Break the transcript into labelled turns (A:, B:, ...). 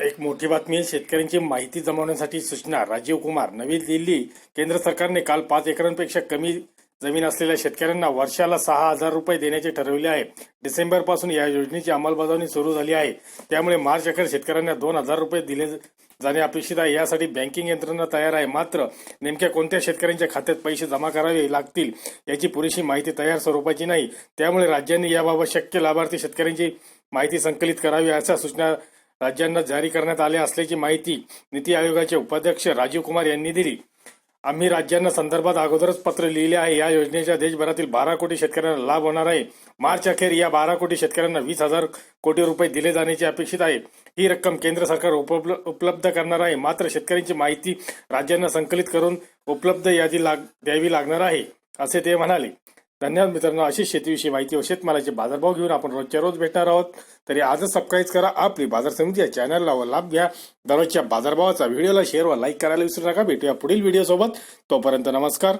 A: एक मोठी बातमी आहे. शेतकऱ्यांची माहिती जमवण्यासाठी सूचना राजीव कुमार. नवी दिल्ली केंद्र सरकारने काल पाच एकरांपेक्षा कमी जमीन असलेल्या शेतकऱ्यांना वर्षाला सहा हजार रुपये देण्याचे ठरविले आहे. डिसेंबरपासून या योजनेची अंमलबजावणी सुरू झाली आहे. त्यामुळे मार्च अखेर शेतकऱ्यांना दोन हजार रुपये दिले जाणे अपेक्षित आहे. यासाठी बँकिंग यंत्रणा तयार आहे. मात्र नेमक्या कोणत्या शेतकऱ्यांच्या खात्यात पैसे जमा करावे लागतील याची पुरेशी माहिती तयार स्वरूपाची नाही. त्यामुळे राज्यांनी याबाबत शक्य लाभार्थी शेतकऱ्यांची माहिती संकलित करावी अशा सूचना राज्यांना जारी करण्यात आले असल्याची माहिती नीती आयोगाचे उपाध्यक्ष राजीव कुमार यांनी दिली. आम्ही राज्यांना संदर्भात अगोदरच पत्र लिहिले आहे. या योजनेच्या देशभरातील बारा कोटी शेतकऱ्यांना लाभ होणार आहे. मार्च अखेर या बारा कोटी शेतकऱ्यांना वीस हजार कोटी रुपये दिले जाण्याची अपेक्षित आहे. ही रक्कम केंद्र सरकार उपलब्ध करणार आहे. मात्र शेतकऱ्यांची माहिती राज्यांना संकलित करून उपलब्ध यादी लाग द्यावी लागणार आहे असे ते म्हणाले. धन्यवाद मित्रांनो. अशी शेतीविषयी माहिती व शेतमालाचे बाजारभाव घेऊन आपण रोजच्या रोज भेटणार आहोत. तरी आजच सबस्क्राईब करा. आपली बाजार समिती या चॅनलला व लाभ घ्या. दररोजच्या बाजारभावाचा व्हिडिओला शेअर व लाईक करायला विसरू नका. भेटूया पुढील व्हिडिओ सोबत. तोपर्यंत नमस्कार.